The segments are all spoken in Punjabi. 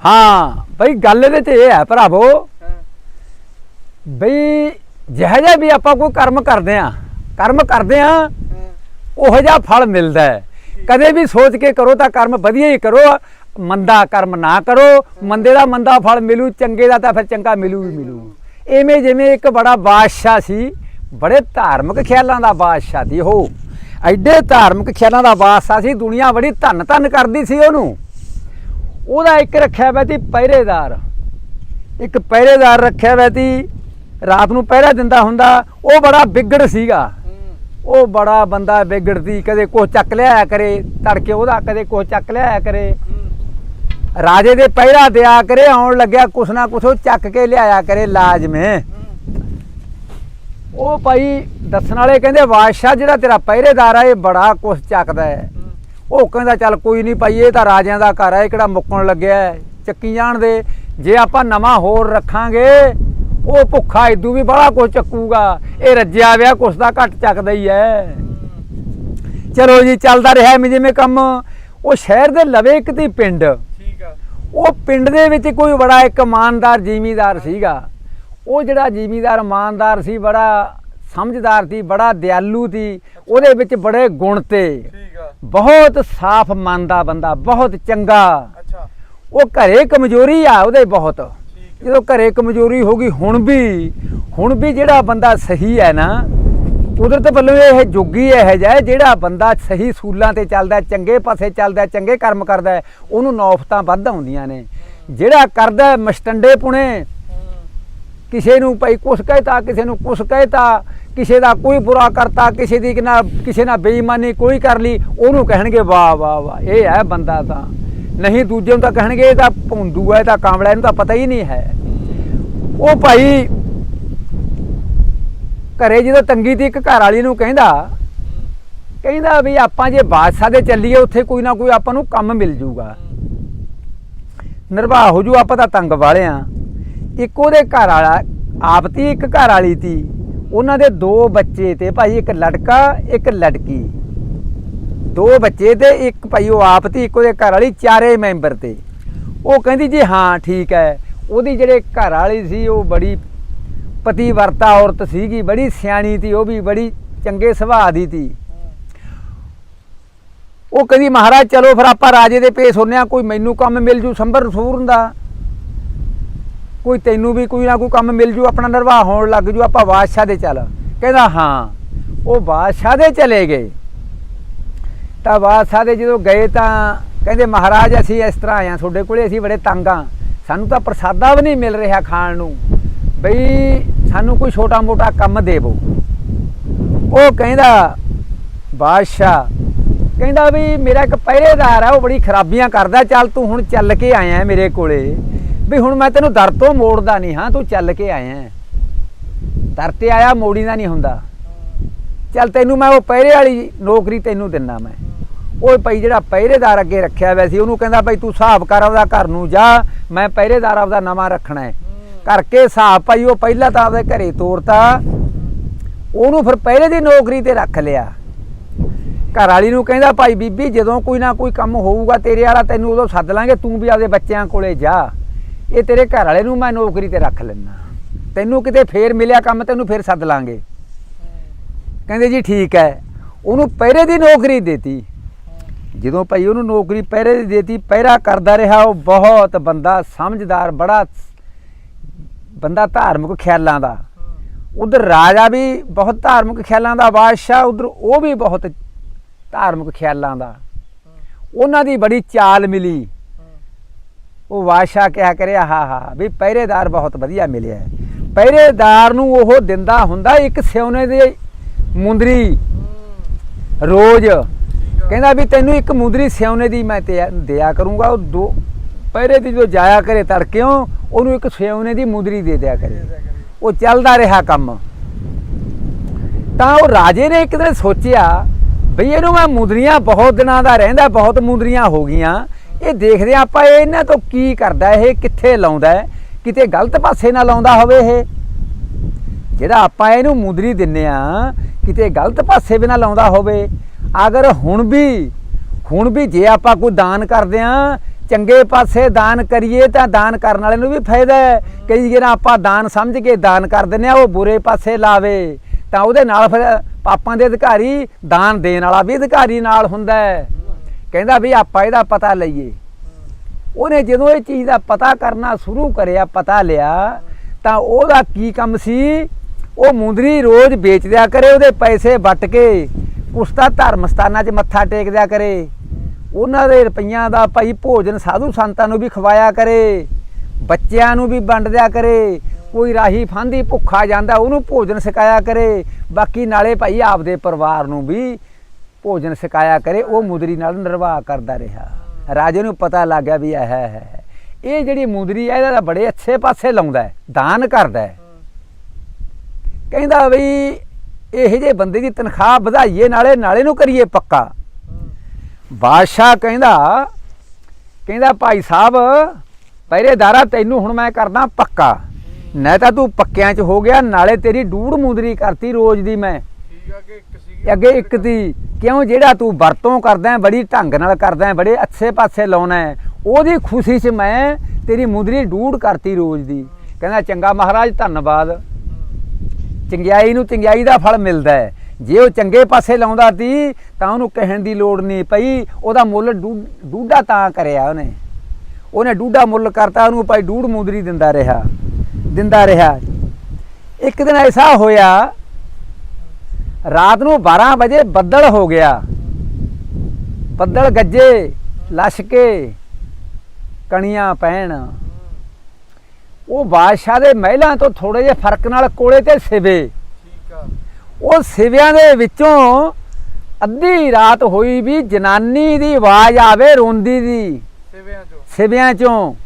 ਹਾਂ ਬਈ ਗੱਲ ਇਹਦੇ 'ਚ ਇਹ ਹੈ ਭਰਾਵੋ। ਬਈ ਜਿਹੋ ਜਿਹਾ ਵੀ ਆਪਾਂ ਕੋਈ ਕਰਮ ਕਰਦੇ ਆ ਕਰਮ ਕਰਦੇ ਆ ਉਹੋ ਜਿਹਾ ਫਲ ਮਿਲਦਾ ਹੈ। ਕਦੇ ਵੀ ਸੋਚ ਕੇ ਕਰੋ ਤਾਂ ਕਰਮ ਵਧੀਆ ਹੀ ਕਰੋ ਮੰਦਾ ਕਰਮ ਨਾ ਕਰੋ ਮੰਦੇ ਦਾ ਮੰਦਾ ਫਲ ਮਿਲੂ ਚੰਗੇ ਦਾ ਤਾਂ ਫਿਰ ਚੰਗਾ ਮਿਲੂ ਹੀ ਮਿਲੂ। ਐਵੇਂ ਜਿਵੇਂ ਇੱਕ ਬੜਾ ਬਾਦਸ਼ਾਹ ਸੀ ਬੜੇ ਧਾਰਮਿਕ ਖਿਆਲਾਂ ਦਾ ਬਾਦਸ਼ਾਹ ਸੀ ਉਹ। ਐਡੇ ਧਾਰਮਿਕ ਖਿਆਲਾਂ ਦਾ ਬਾਦਸ਼ਾਹ ਸੀ ਦੁਨੀਆ ਬੜੀ ਧੰਨ ਧੰਨ ਕਰਦੀ ਸੀ ਉਹਨੂੰ। ਉਹਦਾ ਇੱਕ ਰੱਖਿਆ ਹੋਇਆ ਸੀ ਪਹਿਰੇਦਾਰ। ਇੱਕ ਪਹਿਰੇਦਾਰ ਰੱਖਿਆ ਹੋਇਆ ਸੀ। ਰਾਤ ਨੂੰ ਪਹਿਰਾ ਦਿੰਦਾ ਹੁੰਦਾ। ਉਹ ਬੜਾ ਵਿਗੜ ਸੀਗਾ। ਉਹ ਬੜਾ ਬੰਦਾ ਵਿਗੜਦੀ ਕਦੇ ਕੁਛ ਚੱਕ ਲਿਆਇਆ ਕਰੇ ਤੜਕੇ ਉਹਦਾ ਕਦੇ ਕੁਛ ਚੱਕ ਲਿਆਇਆ ਕਰੇ। ਰਾਜੇ ਦੇ ਪਹਿਰਾ ਦਿਆ ਕਰੇ ਆਉਣ ਲੱਗਿਆ ਕੁਛ ਨਾ ਕੁਛ ਉਹ ਚੱਕ ਕੇ ਲਿਆਇਆ ਕਰੇ ਲਾਜ਼ਮੇ। ਉਹ ਭਾਈ ਦੱਸਣ ਵਾਲੇ ਕਹਿੰਦੇ ਬਾਦਸ਼ਾਹ ਜਿਹੜਾ ਤੇਰਾ ਪਹਿਰੇਦਾਰ ਆ ਇਹ ਬੜਾ ਕੁਛ ਚੱਕਦਾ ਹੈ। ਉਹ ਕਹਿੰਦਾ ਚੱਲ ਕੋਈ ਨਹੀਂ ਭਾਈ ਇਹ ਤਾਂ ਰਾਜਿਆਂ ਦਾ ਘਰ ਹੈ ਇਹ ਕਿਹੜਾ ਮੁੱਕਣ ਲੱਗਿਆ ਚੱਕੀ ਜਾਣ ਦੇ। ਜੇ ਆਪਾਂ ਨਵਾਂ ਹੋਰ ਰੱਖਾਂਗੇ ਉਹ ਭੁੱਖਾ ਇਦੂ ਵੀ ਬੜਾ ਕੁਛ ਚੱਕੂਗਾ। ਇਹ ਰੱਜਿਆ ਵਿਆ ਕੁਛ ਦਾ ਘੱਟ ਚੱਕਦਾ ਹੀ ਹੈ। ਚਲੋ ਜੀ ਚੱਲਦਾ ਰਿਹਾ ਐਵੇਂ ਜਿਵੇਂ ਕੰਮ। ਉਹ ਸ਼ਹਿਰ ਦੇ ਲਵੇ ਇੱਕ ਤੀ ਪਿੰਡ। ਠੀਕ ਆ। ਉਹ ਪਿੰਡ ਦੇ ਵਿੱਚ ਕੋਈ ਬੜਾ ਇੱਕ ਇਮਾਨਦਾਰ ਜ਼ਿਮੀਦਾਰ ਸੀਗਾ। ਉਹ ਜਿਹੜਾ ਜ਼ਿਮੀਦਾਰ ਇਮਾਨਦਾਰ ਸੀ ਬੜਾ ਸਮਝਦਾਰ ਸੀ ਬੜਾ ਦਿਆਲੂ ਸੀ ਉਹਦੇ ਵਿੱਚ ਬੜੇ ਗੁਣ ਤੇ। ਠੀਕ ਆ। ਬਹੁਤ ਸਾਫ਼ ਮਨ ਦਾ ਬੰਦਾ ਬਹੁਤ ਚੰਗਾ। ਅੱਛਾ। ਉਹ ਘਰੇ ਕਮਜ਼ੋਰੀ ਆ ਉਹਦੇ ਬਹੁਤ। ਜਦੋਂ ਘਰੇ ਕਮਜ਼ੋਰੀ ਹੋ ਗਈ ਹੁਣ ਵੀ ਹੁਣ ਵੀ ਜਿਹੜਾ ਬੰਦਾ ਸਹੀ ਹੈ ਨਾ ਕੁਦਰਤ ਵੱਲੋਂ ਇਹ ਜੋਗੀ ਇਹ ਜਿਹਾ ਜਿਹੜਾ ਬੰਦਾ ਸਹੀ ਸੂਲਾਂ ਤੇ ਚੱਲਦਾ ਚੰਗੇ ਪਾਸੇ ਚੱਲਦਾ ਚੰਗੇ ਕਰਮ ਕਰਦਾ ਉਹਨੂੰ ਨੌਫਤਾਂ ਵੱਧ ਆਉਂਦੀਆਂ ਨੇ। ਜਿਹੜਾ ਕਰਦਾ ਮਸਟੰਡੇ ਪੁਣੇ ਕਿਸੇ ਨੂੰ ਭਾਈ ਕੁਛ ਕਹਿਤਾ ਕਿਸੇ ਨੂੰ ਕੁਛ ਕਹਿਤਾ ਕਿਸੇ ਦਾ ਕੋਈ ਬੁਰਾ ਕਰਤਾ, ਕਿਸੇ ਦੀ ਨਾ, ਕਿਸੇ ਨਾਲ ਬੇਈਮਾਨੀ ਕੋਈ ਕਰ ਲਈ, ਉਹਨੂੰ ਕਹਿਣਗੇ, ਵਾਹ ਵਾਹ ਵਾਹ, ਇਹ ਹੈ ਬੰਦਾ ਤਾਂ। ਨਹੀਂ ਦੂਜੇ ਨੂੰ ਤਾਂ ਕਹਿਣਗੇ, ਇਹ ਤਾਂ ਭੌਂਦੂ ਹੈ ਤਾਂ ਕਾਮਲਾ ਇਹਨੂੰ ਤਾਂ ਪਤਾ ਹੀ ਨਹੀਂ ਹੈ। ਉਹ ਭਾਈ ਘਰੇ ਜਦੋਂ ਤੰਗੀ ਤੇ ਇੱਕ ਘਰ ਵਾਲੀ ਨੂੰ ਕਹਿੰਦਾ ਕਹਿੰਦਾ ਵੀ ਆਪਾਂ ਜੇ ਬਾਦਸ਼ਾਹ ਦੇ ਚੱਲੀਏ, ਉੱਥੇ ਕੋਈ ਨਾ ਕੋਈ ਆਪਾਂ ਨੂੰ ਕੰਮ ਮਿਲ ਜੂਗਾ। ਨਿਰਵਾਹ ਹੋ ਜੂ, ਆਪਾਂ ਤਾਂ ਤੰਗ ਵਾਲੇ ਆ। ਇੱਕ ਉਹਦੇ ਘਰ ਵਾਲਾ ਆਪ ਤੀ ਇੱਕ ਘਰ ਵਾਲੀ ਤੀ। ਉਹਨਾਂ ਦੇ ਦੋ ਬੱਚੇ ਤੇ ਭਾਈ ਇੱਕ ਲੜਕਾ, ਇੱਕ ਲੜਕੀ। ਦੋ ਬੱਚੇ ਤੇ ਇੱਕ ਭਾਈ ਉਹ ਆਪ ਤੀ, ਇੱਕ ਉਹਦੇ ਘਰ ਵਾਲੀ ਚਾਰੇ ਮੈਂਬਰ ਤੇ। ਉਹ ਕਹਿੰਦੀ ਜੀ, ਹਾਂ, ਠੀਕ ਹੈ। ਉਹਦੀ ਜਿਹੜੇ ਘਰ ਵਾਲੀ ਸੀ, ਉਹ ਬੜੀ ਪਤੀਵਰਤਾ ਔਰਤ ਸੀਗੀ, ਬੜੀ ਸਿਆਣੀ ਤੀ ਉਹ ਵੀ ਬੜੀ ਚੰਗੇ ਸੁਭਾਅ ਦੀ ਤੀ ਉਹ ਕਹਿੰਦੀ, ਮਹਾਰਾਜ, ਚਲੋ ਫਿਰ ਆਪਾਂ ਰਾਜੇ ਦੇ ਪੇਸ਼ ਹੁੰਨੇ ਆ ਕੋਈ ਮੈਨੂੰ ਕੰਮ ਮਿਲ ਜੂ, ਸੰਭਰ ਸੂਰਨ ਦਾ ਕੋਈ ਤੈਨੂੰ ਵੀ ਕੋਈ ਨਾ ਕੋਈ ਕੰਮ ਮਿਲ ਜੂ, ਆਪਣਾ ਨਿਰਵਾਹ ਹੋਣ ਲੱਗ ਜੂ, ਆਪਾਂ ਬਾਦਸ਼ਾਹ ਦੇ ਚੱਲ। ਕਹਿੰਦਾ, ਹਾਂ, ਉਹ ਬਾਦਸ਼ਾਹ ਦੇ ਚਲੇ ਗਏ। ਤਾਂ ਬਾਦਸ਼ਾਹ ਦੇ ਜਦੋਂ ਗਏ ਤਾਂ ਕਹਿੰਦੇ, ਮਹਾਰਾਜ, ਅਸੀਂ ਇਸ ਤਰ੍ਹਾਂ ਆਏ ਆ ਤੁਹਾਡੇ ਕੋਲੇ ਅਸੀਂ ਬੜੇ ਤੰਗ ਆ ਸਾਨੂੰ ਤਾਂ ਪ੍ਰਸਾਦਾ ਵੀ ਨਹੀਂ ਮਿਲ ਰਿਹਾ ਖਾਣ ਨੂੰ। ਬਈ, ਸਾਨੂੰ ਕੋਈ ਛੋਟਾ ਮੋਟਾ ਕੰਮ ਦੇਵੋ ਉਹ ਕਹਿੰਦਾ, ਬਾਦਸ਼ਾਹ, ਕਹਿੰਦਾ ਵੀ ਮੇਰਾ ਇੱਕ ਪਹਿਰੇਦਾਰ ਆ, ਉਹ ਬੜੀ ਖਰਾਬੀਆਂ ਕਰਦਾ। ਚੱਲ ਤੂੰ ਹੁਣ ਚੱਲ ਕੇ ਆਇਆ ਮੇਰੇ ਕੋਲੇ। ਵੀ ਹੁਣ ਮੈਂ ਤੈਨੂੰ ਦਰ ਤੋਂ ਮੋੜਦਾ ਨਹੀਂ, ਹਾਂ, ਤੂੰ ਚੱਲ ਕੇ ਆਇਆ ਦਰ ਤੇ ਆਇਆ, ਮੋੜੀ ਦਾ ਨਹੀਂ ਹੁੰਦਾ। ਚੱਲ ਤੈਨੂੰ ਮੈਂ ਉਹ ਪਹਿਰੇ ਵਾਲੀ ਨੌਕਰੀ ਤੈਨੂੰ ਦਿੰਨਾ ਮੈਂ। ਉਹ ਭਾਈ ਜਿਹੜਾ ਪਹਿਰੇਦਾਰ ਅੱਗੇ ਰੱਖਿਆ ਹੋਇਆ ਸੀ, ਉਹਨੂੰ ਕਹਿੰਦਾ ਭਾਈ ਤੂੰ ਹਿਸਾਬ ਕਰ ਆਪਦਾ ਘਰ ਨੂੰ ਜਾ, ਮੈਂ ਪਹਿਰੇਦਾਰ ਆਪਦਾ ਨਵਾਂ ਰੱਖਣਾ ਹੈ। ਕਰਕੇ ਹਿਸਾਬ ਭਾਈ ਉਹ ਪਹਿਲਾਂ ਤਾਂ ਆਪਦੇ ਘਰੇ ਤੋਰਤਾ। ਉਹਨੂੰ ਫਿਰ ਪਹਿਰੇ ਦੀ ਨੌਕਰੀ ਤੇ ਰੱਖ ਲਿਆ। ਘਰ ਵਾਲੀ ਨੂੰ ਕਹਿੰਦਾ ਭਾਈ ਬੀਬੀ ਜਦੋਂ ਕੋਈ ਨਾ ਕੋਈ ਕੰਮ ਹੋਊਗਾ ਤੇਰੇ ਵਾਲਾ, ਤੈਨੂੰ ਉਦੋਂ ਸੱਦ ਲਾਂਗੇ, ਤੂੰ ਵੀ ਆਪਦੇ ਬੱਚਿਆਂ ਕੋਲੇ ਜਾ। ਇਹ ਤੇਰੇ ਘਰ ਵਾਲੇ ਨੂੰ ਮੈਂ ਨੌਕਰੀ ਤੇ ਰੱਖ ਲੈਣਾ ਤੈਨੂੰ ਕਿਤੇ ਫੇਰ ਮਿਲਿਆ ਕੰਮ, ਤੈਨੂੰ ਫੇਰ ਸੱਦ ਲਾਂਗੇ। ਕਹਿੰਦੇ ਜੀ ਠੀਕ ਹੈ। ਉਹਨੂੰ ਪਹਿਰੇ ਦੀ ਨੌਕਰੀ ਦੇਤੀ। ਜਦੋਂ ਭਾਈ ਉਹਨੂੰ ਨੌਕਰੀ ਪਹਿਰੇ ਦੀ ਦੇਤੀ, ਪਹਿਰਾ ਕਰਦਾ ਰਿਹਾ, ਉਹ ਬਹੁਤ ਬੰਦਾ ਸਮਝਦਾਰ, ਬੜਾ ਬੰਦਾ ਧਾਰਮਿਕ ਖਿਆਲਾਂ ਦਾ। ਉਧਰ ਰਾਜਾ ਵੀ ਬਹੁਤ ਧਾਰਮਿਕ ਖਿਆਲਾਂ ਦਾ, ਬਾਦਸ਼ਾਹ ਉਧਰ ਉਹ ਵੀ ਬਹੁਤ ਧਾਰਮਿਕ ਖਿਆਲਾਂ ਦਾ। ਉਹਨਾਂ ਦੀ ਬੜੀ ਚਾਲ ਮਿਲੀ। ਉਹ ਬਾਦਸ਼ਾਹ ਕਿਹਾ ਕਰਿਆ ਹਾ ਹਾ ਵੀ ਪਹਿਰੇਦਾਰ ਬਹੁਤ ਵਧੀਆ ਮਿਲਿਆ ਪਹਿਰੇਦਾਰ ਨੂੰ ਉਹ ਦਿੰਦਾ ਹੁੰਦਾ ਇੱਕ ਸਿਉਨੇ ਦੇ ਮੁੰਦਰੀ ਰੋਜ਼। ਕਹਿੰਦਾ ਵੀ ਤੈਨੂੰ ਇੱਕ ਮੁੰਦਰੀ ਸਿਉਨੇ ਦੀ ਮੈਂ ਤੇ ਦਿਆ ਕਰੂੰਗਾ, ਉਹ ਦੋ ਪਹਿਰੇ ਦੀ ਜੋ ਜਾਇਆ ਕਰੇ ਤੜਕਿਓਂ, ਉਹਨੂੰ ਇੱਕ ਸਿਉਨੇ ਦੀ ਮੁੰਦਰੀ ਦੇ ਦਿਆ ਕਰੇ। ਉਹ ਚੱਲਦਾ ਰਿਹਾ ਕੰਮ। ਤਾਂ ਉਹ ਰਾਜੇ ਨੇ ਇੱਕ ਦਿਨ ਸੋਚਿਆ, ਬਈ ਇਹਨੂੰ ਮੈਂ ਮੁੰਦਰੀਆਂ ਬਹੁਤ ਦਿਨਾਂ ਦਾ ਰਹਿੰਦਾ, ਬਹੁਤ ਮੁੰਦਰੀਆਂ ਹੋ ਗਈਆਂ ਇਹ ਦੇਖਦੇ ਹਾਂ ਆਪਾਂ ਇਹ ਇਹਨਾਂ ਤੋਂ ਕੀ ਕਰਦਾ ਇਹ, ਕਿੱਥੇ ਲਾਉਂਦਾ ਕਿਤੇ ਗਲਤ ਪਾਸੇ ਨਾ ਲਾਉਂਦਾ ਹੋਵੇ ਇਹ। ਜਿਹੜਾ ਆਪਾਂ ਇਹਨੂੰ ਮੁੰਦਰੀ ਦਿੰਨੇ ਆ, ਕਿਤੇ ਗਲਤ ਪਾਸੇ ਵੀ ਨਾ ਲਾਉਂਦਾ ਹੋਵੇ। ਅਗਰ ਹੁਣ ਵੀ ਹੁਣ ਵੀ ਜੇ ਆਪਾਂ ਕੋਈ ਦਾਨ ਕਰਦੇ ਆ ਚੰਗੇ ਪਾਸੇ ਦਾਨ ਕਰੀਏ ਤਾਂ ਦਾਨ ਕਰਨ ਵਾਲੇ ਨੂੰ ਵੀ ਫਾਇਦਾ ਹੈ। ਕਈ ਜਿਹੜਾ ਆਪਾਂ ਦਾਨ ਸਮਝ ਕੇ ਦਾਨ ਕਰ ਦਿੰਦੇ ਆ, ਉਹ ਬੁਰੇ ਪਾਸੇ ਲਾਵੇ। ਤਾਂ ਉਹਦੇ ਨਾਲ ਫਿਰ ਪਾਪਾਂ ਦੇ ਅਧਿਕਾਰੀ ਦਾਨ ਦੇਣ ਵਾਲਾ ਵੀ ਅਧਿਕਾਰੀ ਨਾਲ ਹੁੰਦਾ ਹੈ। ਕਹਿੰਦਾ ਵੀ ਆਪਾਂ ਇਹਦਾ ਪਤਾ ਲਈਏ। ਉਹਨੇ ਜਦੋਂ ਇਹ ਚੀਜ਼ ਦਾ ਪਤਾ ਕਰਨਾ ਸ਼ੁਰੂ ਕਰਿਆ ਪਤਾ ਲਿਆ ਤਾਂ ਉਹਦਾ ਕੀ ਕੰਮ ਸੀ? ਉਹ ਮੁੰਦਰੀ ਰੋਜ਼ ਵੇਚ ਦਿਆ ਕਰੇ ਉਹਦੇ ਪੈਸੇ ਵੱਟ ਕੇ ਤਾਂ ਧਰਮ ਸਥਾਨਾਂ 'ਚ ਮੱਥਾ ਟੇਕ ਦਿਆ ਕਰੇ। ਉਹਨਾਂ ਦੇ ਰੁਪਈਆਂ ਦਾ ਭਾਈ ਭੋਜਨ ਸਾਧੂ ਸੰਤਾਂ ਨੂੰ ਵੀ ਖਵਾਇਆ ਕਰੇ ਬੱਚਿਆਂ ਨੂੰ ਵੀ ਵੰਡ ਦਿਆ ਕਰੇ ਕੋਈ ਰਾਹੀ ਫਾਂਦੀ ਭੁੱਖਾ ਜਾਂਦਾ ਉਹਨੂੰ ਭੋਜਨ ਛਕਾਇਆ ਕਰੇ ਬਾਕੀ ਨਾਲੇ ਭਾਈ ਆਪਦੇ ਪਰਿਵਾਰ ਨੂੰ ਵੀ ਭੋਜਨ ਛਕਾਇਆ ਕਰੇ, ਉਹ ਮੁਦਰੀ ਨਾਲ ਨਿਰਵਾਹ ਕਰਦਾ ਰਿਹਾ। ਰਾਜੇ ਨੂੰ ਪਤਾ ਲੱਗ ਗਿਆ ਵੀ ਇਹ ਹੈ ਇਹ ਜਿਹੜੀ ਮੁੰਦਰੀ ਹੈ, ਇਹਦਾ ਬੜੇ ਅੱਛੇ ਪਾਸੇ ਲਾਉਂਦਾ ਹੈ, ਦਾਨ ਕਰਦਾ ਹੈ। ਕਹਿੰਦਾ ਵੀ ਇਹ ਜਿਹੇ ਬੰਦੇ ਦੀ ਤਨਖਾਹ ਵਧਾਈਏ, ਨਾਲੇ ਨਾਲੇ ਨੂੰ ਕਰੀਏ ਪੱਕਾ। ਬਾਦਸ਼ਾਹ ਕਹਿੰਦਾ ਕਹਿੰਦਾ, ਭਾਈ ਸਾਹਿਬ ਪਹਿਰੇਦਾਰਾ ਤੈਨੂੰ ਹੁਣ ਮੈਂ ਕਰਦਾ ਪੱਕਾ। ਨਾ ਤਾਂ ਤੂੰ ਪੱਕਿਆਂ 'ਚ ਹੋ ਗਿਆ, ਨਾਲੇ ਤੇਰੀ ਡੂੜ ਮੁੰਦਰੀ ਕਰਤੀ ਰੋਜ਼ ਦੀ ਮੈਂ। ਠੀਕ ਆ ਕਿ ਅੱਗੇ ਇੱਕ ਦੀ ਕਿਉਂ ਜਿਹੜਾ ਤੂੰ ਵਰਤੋਂ ਕਰਦਾ ਹੈ, ਬੜੀ ਢੰਗ ਨਾਲ ਕਰਦਾ ਹੈ, ਬੜੇ ਅੱਛੇ ਪਾਸੇ ਲਾਉਣਾ ਹੈ ਉਹਦੀ ਖੁਸ਼ੀ 'ਚ ਮੈਂ ਤੇਰੀ ਮੁੰਦਰੀ ਡੂੜ ਕਰਤੀ ਰੋਜ਼ ਦੀ। ਕਹਿੰਦਾ ਚੰਗਾ ਮਹਾਰਾਜ ਧੰਨਵਾਦ। ਚੰਗਿਆਈ ਨੂੰ ਚੰਗਿਆਈ ਦਾ ਫਲ ਮਿਲਦਾ ਹੈ। ਜੇ ਉਹ ਚੰਗੇ ਪਾਸੇ ਲਾਉਂਦਾ ਸੀ ਤਾਂ ਉਹਨੂੰ ਕਹਿਣ ਦੀ ਲੋੜ ਨਹੀਂ ਪਈ। ਉਹਦਾ ਮੁੱਲ ਡੂ- ਡੂਢਾ ਤਾਂ ਕਰਿਆ ਉਹਨੇ। ਉਹਨੇ ਡੂਢਾ ਮੁੱਲ ਕਰਤਾ ਉਹਨੂੰ ਭਾਈ ਡੂੜ ਮੁੰਦਰੀ ਦਿੰਦਾ ਰਿਹਾ। ਦਿੰਦਾ ਰਿਹਾ। ਇੱਕ ਦਿਨ ਐਸਾ ਹੋਇਆ ਰਾਤ ਨੂੰ 12 ਵਜੇ ਬੱਦਲ ਹੋ ਗਿਆ। ਬੱਦਲ ਗੱਜੇ ਲਸ਼ਕੇ ਕਣੀਆਂ ਪੈਣ। ਉਹ ਬਾਦਸ਼ਾਹ ਦੇ ਮਹਿਲਾਂ ਤੋਂ ਥੋੜੇ ਜਿਹੇ ਫ਼ਰਕ ਨਾਲ ਕੋਲੇ ਤੇ ਸਿਵੇ। ਠੀਕ ਆ। ਉਹ ਸਿਵਿਆਂ ਦੇ ਵਿੱਚੋਂ ਅੱਧੀ ਰਾਤ ਹੋਈ ਵੀ ਜਨਾਨੀ ਦੀ ਆਵਾਜ਼ ਆਵੇ ਰੋਂਦੀ ਦੀ। ਸੇਵਿਆਂ ਚੋਂ। ਸਿਵਿਆਂ ਚੋਂ। ਹੂੰ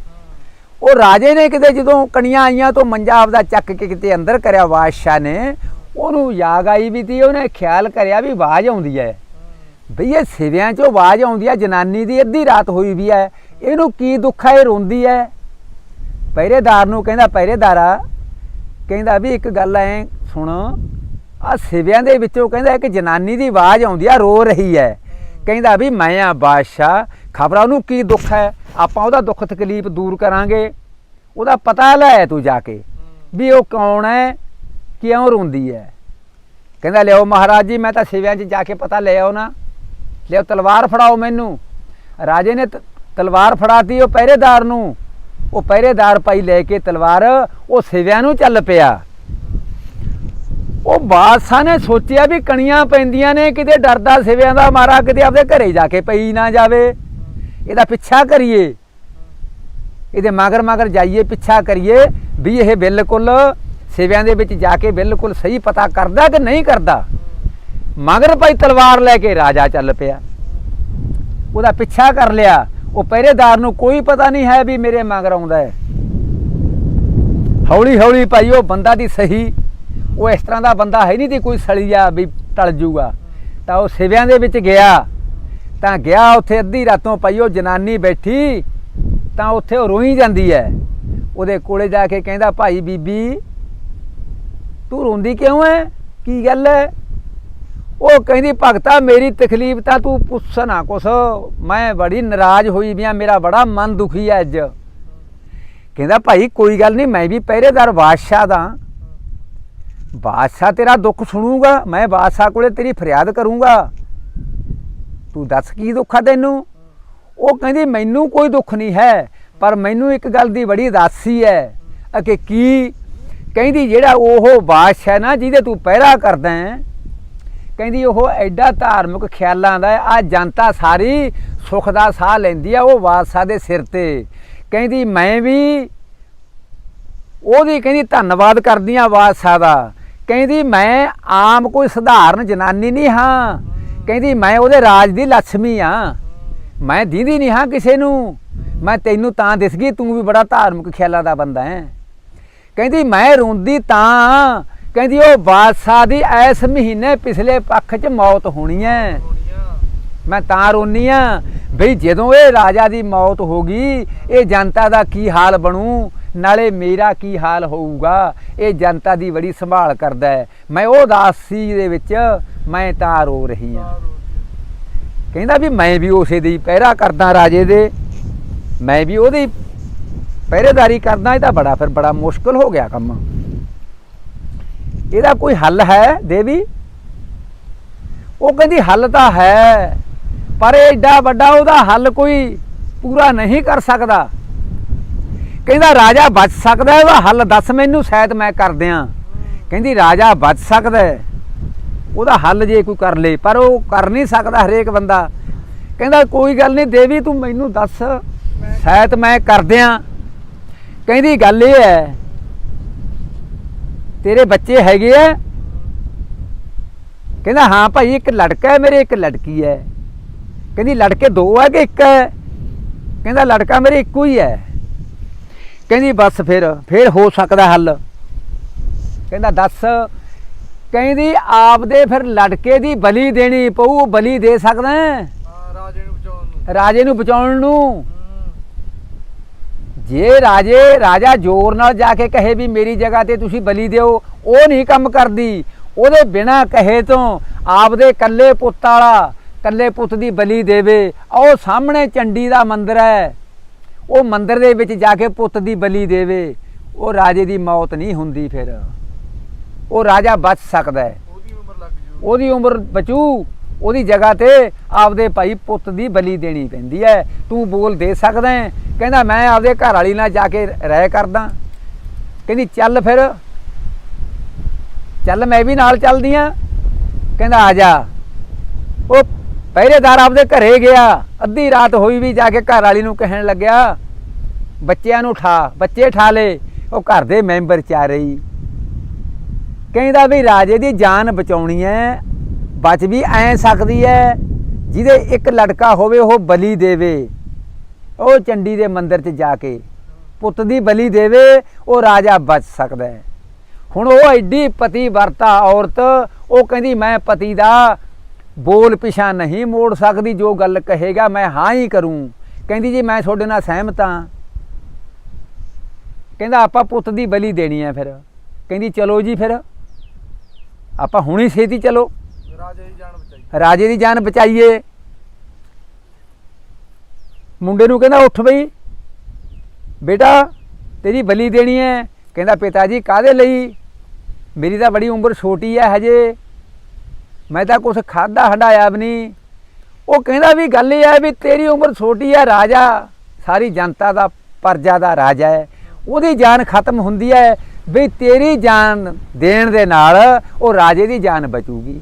ਉਹ ਰਾਜੇ ਨੇ ਕਿਤੇ ਜਦੋਂ ਕਣੀਆਂ ਆਈਆਂ ਤੋਂ ਮੰਜਾ ਆਪਦਾ ਚੱਕ ਕੇ ਕਿਤੇ ਅੰਦਰ ਕਰਿਆ ਬਾਦਸ਼ਾਹ ਨੇ ਉਹਨੂੰ ਯਾਦ ਆਈ ਵੀ ਤੀ, ਉਹਨੇ ਖਿਆਲ ਕਰਿਆ ਵੀ ਆਵਾਜ਼ ਆਉਂਦੀ ਹੈ ਬਈ ਇਹ ਸਿਵਿਆਂ ਚੋਂ ਆਵਾਜ਼ ਆਉਂਦੀ ਹੈ ਜਨਾਨੀ ਦੀ ਅੱਧੀ ਰਾਤ ਹੋਈ ਵੀ ਹੈ ਇਹਨੂੰ ਕੀ ਦੁੱਖ ਹੈ ਇਹ ਰੋਂਦੀ ਹੈ ਪਹਿਰੇਦਾਰ ਨੂੰ ਕਹਿੰਦਾ, ਪਹਿਰੇਦਾਰਾ, ਕਹਿੰਦਾ ਵੀ ਇੱਕ ਗੱਲ ਐ ਸੁਣ। ਆ ਸਿਵਿਆਂ ਦੇ ਵਿੱਚੋਂ ਕਹਿੰਦਾ ਇੱਕ ਜਨਾਨੀ ਦੀ ਆਵਾਜ਼ ਆਉਂਦੀ ਆ ਰੋ ਰਹੀ ਹੈ ਕਹਿੰਦਾ ਵੀ ਮੈਂ ਆ ਬਾਦਸ਼ਾਹ, ਖਬਰਾਂ ਉਹਨੂੰ ਕੀ ਦੁੱਖ ਹੈ ਆਪਾਂ ਉਹਦਾ ਦੁੱਖ ਤਕਲੀਫ ਦੂਰ ਕਰਾਂਗੇ। ਉਹਦਾ ਪਤਾ ਲੈ ਤੂੰ ਜਾ ਕੇ ਵੀ ਉਹ ਕੌਣ ਹੈ ਕਿਉਂ ਰੋਂਦੀ ਹੈ ਕਹਿੰਦਾ ਲਿਓ ਮਹਾਰਾਜ ਜੀ, ਮੈਂ ਤਾਂ ਸਿਵਿਆਂ 'ਚ ਜਾ ਕੇ ਪਤਾ ਲੈ ਆਉ ਨਾ ਲਿਓ ਤਲਵਾਰ ਫੜਾਓ ਮੈਨੂੰ। ਰਾਜੇ ਨੇ ਤ- ਤਲਵਾਰ ਫੜਾਤੀ ਉਹ ਪਹਿਰੇਦਾਰ ਨੂੰ। ਉਹ ਪਹਿਰੇਦਾਰ ਪਾਈ ਲੈ ਕੇ ਤਲਵਾਰ ਉਹ ਸਿਵਿਆਂ ਨੂੰ ਚੱਲ ਪਿਆ। ਉਹ ਬਾਦਸ਼ਾਹ ਨੇ ਸੋਚਿਆ ਵੀ ਕਣੀਆਂ ਪੈਂਦੀਆਂ ਨੇ, ਕਿਤੇ ਡਰਦਾ ਸਿਵਿਆਂ ਦਾ ਮਾਰਾ, ਕਿਤੇ ਆਪਦੇ ਘਰੇ ਜਾ ਕੇ ਪਈ ਨਾ ਜਾਵੇ। ਇਹਦਾ ਪਿੱਛਾ ਕਰੀਏ। ਇਹਦੇ ਮਗਰ ਮਗਰ ਜਾਈਏ, ਪਿੱਛਾ ਕਰੀਏ ਵੀ ਇਹ ਬਿਲਕੁਲ ਸਿਵਿਆਂ ਦੇ ਵਿੱਚ ਜਾ ਕੇ ਬਿਲਕੁਲ ਸਹੀ ਪਤਾ ਕਰਦਾ ਕਿ ਨਹੀਂ ਕਰਦਾ? ਮਗਰ ਭਾਈ ਤਲਵਾਰ ਲੈ ਕੇ ਰਾਜਾ ਚੱਲ ਪਿਆ। ਉਹਦਾ ਪਿੱਛਾ ਕਰ ਲਿਆ। ਉਹ ਪਹਿਰੇਦਾਰ ਨੂੰ ਕੋਈ ਪਤਾ ਨਹੀਂ ਹੈ ਵੀ ਮੇਰੇ ਮਗਰ ਆਉਂਦਾ ਹੈ। ਹੌਲੀ ਹੌਲੀ ਭਾਈ, ਉਹ ਬੰਦਾ ਦੀ ਸਹੀ, ਉਹ ਇਸ ਤਰ੍ਹਾਂ ਦਾ ਬੰਦਾ ਹੈ ਨਹੀਂ ਤੇ ਕੋਈ ਸਲੀਆ ਵੀ ਟਲ ਜੂਗਾ। ਤਾਂ ਉਹ ਸਿਵਿਆਂ ਦੇ ਵਿੱਚ ਗਿਆ। ਤਾਂ ਗਿਆ ਉੱਥੇ ਅੱਧੀ ਰਾਤੋਂ ਭਾਈ, ਉਹ ਜਨਾਨੀ ਬੈਠੀ, ਤਾਂ ਉੱਥੇ ਉਹ ਰੋਈ ਜਾਂਦੀ ਹੈ। ਉਹਦੇ ਕੋਲੇ ਜਾ ਕੇ ਕਹਿੰਦਾ, ਭਾਈ ਬੀਬੀ ਤੂੰ ਰੋਂਦੀ ਕਿਉਂ ਹੈ ਕੀ ਗੱਲ ਹੈ ਉਹ ਕਹਿੰਦੀ, ਭਗਤਾ, ਮੇਰੀ ਤਕਲੀਫ ਤਾਂ ਤੂੰ ਪੁੱਛ ਨਾ ਕੁਛ। ਮੈਂ ਬੜੀ ਨਾਰਾਜ਼ ਹੋਈ ਵੀ ਆ, ਮੇਰਾ ਬੜਾ ਮਨ ਦੁਖੀ ਹੈ ਅੱਜ। ਕਹਿੰਦਾ, ਭਾਈ, ਕੋਈ ਗੱਲ ਨਹੀਂ, ਮੈਂ ਵੀ ਪਹਿਰੇਦਾਰ ਬਾਦਸ਼ਾਹ ਦਾ। ਬਾਦਸ਼ਾਹ ਤੇਰਾ ਦੁੱਖ ਸੁਣੂਗਾ, ਮੈਂ ਬਾਦਸ਼ਾਹ ਕੋਲੇ ਤੇਰੀ ਫਰਿਆਦ ਕਰੂੰਗਾ। ਤੂੰ ਦੱਸ ਕੀ ਦੁੱਖ ਆ ਤੈਨੂੰ? ਉਹ ਕਹਿੰਦੀ, ਮੈਨੂੰ ਕੋਈ ਦੁੱਖ ਨਹੀਂ ਹੈ, ਪਰ ਮੈਨੂੰ ਇੱਕ ਗੱਲ ਦੀ ਬੜੀ ਉਦਾਸੀ ਹੈ ਅ ਕਿ ਕੀ ਕਹਿੰਦੀ ਜਿਹੜਾ ਉਹ ਬਾਦਸ਼ਾਹ ਨਾ, ਜਿਹਦੇ ਤੂੰ ਪਹਿਰਾ ਕਰਦਾ ਹੈ, ਕਹਿੰਦੀ ਉਹ ਐਡਾ ਧਾਰਮਿਕ ਖਿਆਲਾਂ ਦਾ ਆ ਜਨਤਾ ਸਾਰੀ ਸੁੱਖ ਦਾ ਸਾਹ ਲੈਂਦੀ ਆ ਉਹ ਬਾਦਸ਼ਾਹ ਦੇ ਸਿਰ ਤੇ। ਕਹਿੰਦੀ ਮੈਂ ਵੀ ਉਹਦੀ ਕਹਿੰਦੀ ਧੰਨਵਾਦ ਕਰਦੀ ਆ ਬਾਦਸ਼ਾਹ ਦਾ। ਕਹਿੰਦੀ ਮੈਂ ਆਮ ਕੋਈ ਸਧਾਰਨ ਜਨਾਨੀ ਨਹੀਂ ਹਾਂ। ਕਹਿੰਦੀ ਮੈਂ ਉਹਦੇ ਰਾਜ ਦੀ ਲక్ష్ਮੀ ਆ। ਮੈਂ ਦੀਦੀ ਨਹੀਂ ਹਾਂ ਕਿਸੇ ਨੂੰ। ਮੈਂ ਤੈਨੂੰ ਤਾਂ ਦਿਸ ਗਈ, ਤੂੰ ਵੀ ਬੜਾ ਧਾਰਮਿਕ ਖਿਆਲਾਂ ਦਾ ਬੰਦਾ ਹੈ। ਕਹਿੰਦੀ, ਮੈਂ ਰੋਂਦੀ ਤਾਂ ਕਹਿੰਦੀ, ਉਹ ਬਾਦਸ਼ਾਹ ਦੀ ਇਸ ਮਹੀਨੇ ਪਿਛਲੇ ਪੱਖ 'ਚ ਮੌਤ ਹੋਣੀ ਹੈ ਮੈਂ ਤਾਂ ਰੋਨੀ ਆ। ਬਈ, ਜਦੋਂ ਇਹ ਰਾਜਾ ਦੀ ਮੌਤ ਹੋ ਗਈ, ਇਹ ਜਨਤਾ ਦਾ ਕੀ ਹਾਲ ਬਣੂ? ਨਾਲੇ ਮੇਰਾ ਕੀ ਹਾਲ ਹੋਊਗਾ? ਇਹ ਜਨਤਾ ਦੀ ਬੜੀ ਸੰਭਾਲ ਕਰਦਾ ਹੈ ਮੈਂ ਉਹ ਉਦਾਸੀ ਦੇ ਵਿੱਚ ਮੈਂ ਤਾਂ ਰੋ ਰਹੀ ਹਾਂ ਕਹਿੰਦਾ ਵੀ, ਮੈਂ ਵੀ ਉਸੇ ਦੀ ਪਹਿਰਾ ਕਰਦਾ ਰਾਜੇ ਦੇ। ਮੈਂ ਵੀ ਉਹਦੀ ਪਹਿਰੇਦਾਰੀ ਕਰਨਾ ਇਹ ਤਾਂ ਬੜਾ ਫਿਰ ਬੜਾ ਮੁਸ਼ਕਲ ਹੋ ਗਿਆ ਕੰਮ। ਇਹਦਾ ਕੋਈ ਹੱਲ ਹੈ ਦੇਵੀ? ਉਹ ਕਹਿੰਦੀ, ਹੱਲ ਤਾਂ ਹੈ, ਪਰ ਇਹ ਵੱਡਾ ਉਹਦਾ ਹੱਲ ਕੋਈ ਪੂਰਾ ਨਹੀਂ ਕਰ ਸਕਦਾ। ਕਹਿੰਦਾ, ਰਾਜਾ ਬਚ ਸਕਦਾ ਉਹਦਾ ਹੱਲ ਦੱਸ ਮੈਨੂੰ ਸ਼ਾਇਦ ਮੈਂ ਕਰ ਦਿਆਂ। ਕਹਿੰਦੀ, ਰਾਜਾ ਬਚ ਸਕਦਾ ਉਹਦਾ ਹੱਲ ਜੇ ਕੋਈ ਕਰ ਲੇ, ਪਰ ਉਹ ਕਰ ਨਹੀਂ ਸਕਦਾ ਹਰੇਕ ਬੰਦਾ। ਕਹਿੰਦਾ, ਕੋਈ ਗੱਲ ਨਹੀਂ, ਦੇਵੀ ਤੂੰ ਮੈਨੂੰ ਦੱਸ ਸ਼ਾਇਦ ਮੈਂ ਕਰ ਦਿਆਂ। ਕਹਿੰਦੀ ਗੱਲ ਇਹ ਹੈ ਤੇਰੇ ਬੱਚੇ ਹੈਗੇ ਆ? ਕਹਿੰਦਾ ਹਾਂ ਭਾਈ ਇੱਕ ਲੜਕਾ ਹੈ ਮੇਰੇ ਇੱਕ ਲੜਕੀ ਹੈ। ਕਹਿੰਦੀ ਲੜਕੇ ਦੋ ਹੈ ਕਿ ਇੱਕ ਹੈ? ਕਹਿੰਦਾ ਲੜਕਾ ਮੇਰੇ ਇੱਕੋ ਹੀ ਹੈ। ਕਹਿੰਦੀ ਬਸ ਫਿਰ ਫਿਰ ਹੋ ਸਕਦਾ ਹੱਲ। ਕਹਿੰਦਾ ਦੱਸ। ਕਹਿੰਦੀ ਆਪਦੇ ਫਿਰ ਲੜਕੇ ਦੀ ਬਲੀ ਦੇਣੀ ਪਊ ਬਲੀ ਦੇ ਸਕਦਾ ਰਾਜੇ ਨੂੰ ਬਚਾਉਣ ਨੂੰ। ਰਾਜੇ ਨੂੰ ਬਚਾਉਣ ਨੂੰ। ਹੂੰ, ਜੇ ਰਾਜੇ ਰਾਜਾ ਜ਼ੋਰ ਨਾਲ ਜਾ ਕੇ ਕਹੇ ਵੀ ਮੇਰੀ ਜਗ੍ਹਾ ਤੇ ਤੁਸੀਂ ਬਲੀ ਦਿਓ ਉਹ ਨਹੀਂ ਕੰਮ ਕਰਦੀ। ਉਹਦੇ ਬਿਨਾ ਕਹੇ ਤੋਂ ਆਪਦੇ ਕੱਲੇ ਪੁੱਤ ਵਾਲਾ ਕੱਲੇ ਪੁੱਤ ਦੀ ਬਲੀ ਦੇਵੇ। ਉਹ ਸਾਹਮਣੇ ਚੰਡੀ ਦਾ ਮੰਦਿਰ ਹੈ। ਉਹ ਮੰਦਿਰ ਦੇ ਵਿੱਚ ਜਾ ਕੇ ਪੁੱਤ ਦੀ ਬਲੀ ਦੇਵੇ। ਉਹ ਰਾਜੇ ਦੀ ਮੌਤ ਨਹੀਂ ਹੁੰਦੀ ਫਿਰ। ਉਹ ਰਾਜਾ ਬਚ ਸਕਦਾ ਹੈ। ਉਹਦੀ ਉਮਰ ਲੱਗ ਜੂ। ਉਹਦੀ ਉਮਰ ਬਚੂ। ਉਹਦੀ ਜਗ੍ਹਾ ਤੇ ਆਪਦੇ ਭਾਈ ਪੁੱਤ ਦੀ ਬਲੀ ਦੇਣੀ ਪੈਂਦੀ ਹੈ ਤੂੰ ਬੋਲ ਦੇ ਸਕਦਾ ਹੈ ਕਹਿੰਦਾ, ਮੈਂ ਆਪਦੇ ਘਰ ਵਾਲੀ ਨਾਲ ਜਾ ਕੇ ਰਹਿ ਕਰਦਾ। ਕਹਿੰਦੀ, ਚੱਲ ਫਿਰ। ਚੱਲ, ਮੈਂ ਵੀ ਨਾਲ ਚੱਲਦੀ ਆ। ਕਹਿੰਦਾ, ਆ ਜਾ। ਉਹ ਪਹਿਰੇਦਾਰ ਆਪਦੇ ਘਰੇ ਗਿਆ। ਅੱਧੀ ਰਾਤ ਹੋਈ ਵੀ ਜਾ ਕੇ ਘਰ ਵਾਲੀ ਨੂੰ ਕਹਿਣ ਲੱਗਿਆ, ਬੱਚਿਆਂ ਨੂੰ ਠਾ, ਬੱਚੇ ਠਾ ਲੇ। ਉਹ ਘਰ ਦੇ ਮੈਂਬਰ ਚਾਰੇ ਰਹੀ ਕਹਿੰਦਾ ਵੀ ਰਾਜੇ ਦੀ ਜਾਨ ਬਚਾਉਣੀ ਹੈ ਬਚ ਵੀ ਐ ਸਕਦੀ ਹੈ ਜਿਹਦੇ ਇੱਕ ਲੜਕਾ ਹੋਵੇ ਉਹ ਬਲੀ ਦੇਵੇ। ਉਹ ਚੰਡੀ ਦੇ ਮੰਦਿਰ 'ਚ ਜਾ ਕੇ ਪੁੱਤ ਦੀ ਬਲੀ ਦੇਵੇ, ਉਹ ਰਾਜਾ ਬਚ ਸਕਦਾ ਹੈ ਹੁਣ ਉਹ ਐਡੀ ਪਤੀ ਵਰਤਾ ਔਰਤ, ਉਹ ਕਹਿੰਦੀ, ਮੈਂ ਪਤੀ ਦਾ ਬੋਲ ਪਿਛਾ ਨਹੀਂ ਮੋੜ ਸਕਦੀ, ਜੋ ਗੱਲ ਕਹੇਗਾ ਮੈਂ ਹਾਂ ਹੀ ਕਰੂੰ। ਕਹਿੰਦੀ, ਜੀ, ਮੈਂ ਤੁਹਾਡੇ ਨਾਲ ਸਹਿਮਤ ਹਾਂ। ਕਹਿੰਦਾ, ਆਪਾਂ ਪੁੱਤ ਦੀ ਬਲੀ ਦੇਣੀ ਹੈ ਫਿਰ। ਕਹਿੰਦੀ, ਚਲੋ ਜੀ ਫਿਰ। ਆਪਾਂ ਹੁਣੀ ਛੇਤੀ ਚਲੋ। ਰਾਜੇ ਦੀ ਜਾਨ ਬਚਾਈ। ਰਾਜੇ ਦੀ ਜਾਨ ਬਚਾਈਏ। ਮੁੰਡੇ ਨੂੰ ਕਹਿੰਦਾ, ਉੱਠ ਬਈ। ਬੇਟਾ, ਤੇਰੀ ਬਲੀ ਦੇਣੀ ਹੈ ਕਹਿੰਦਾ, ਪਿਤਾ ਜੀ ਕਾਦੇ ਲਈ? ਮੇਰੀ ਤਾਂ ਬੜੀ ਉਮਰ ਛੋਟੀ ਹੈ ਹਜੇ। ਮੈਂ ਤਾਂ ਕੁਛ ਖਾਦਾ ਹੰਡਾਇਆ ਵੀ ਨਹੀਂ। ਉਹ ਕਹਿੰਦਾ ਵੀ, ਗੱਲ ਇਹ ਹੈ ਵੀ ਤੇਰੀ ਉਮਰ ਛੋਟੀ ਹੈ ਰਾਜਾ। ਸਾਰੀ ਜਨਤਾ ਦਾ ਪਰਜਾ ਦਾ ਰਾਜਾ ਹੈ ਉਹਦੀ ਜਾਨ ਖਤਮ ਹੁੰਦੀ ਹੈ ਵੀ ਤੇਰੀ ਜਾਨ ਦੇਣ ਦੇ ਨਾਲ ਉਹ ਰਾਜੇ ਦੀ ਜਾਨ ਬਚੂਗੀ।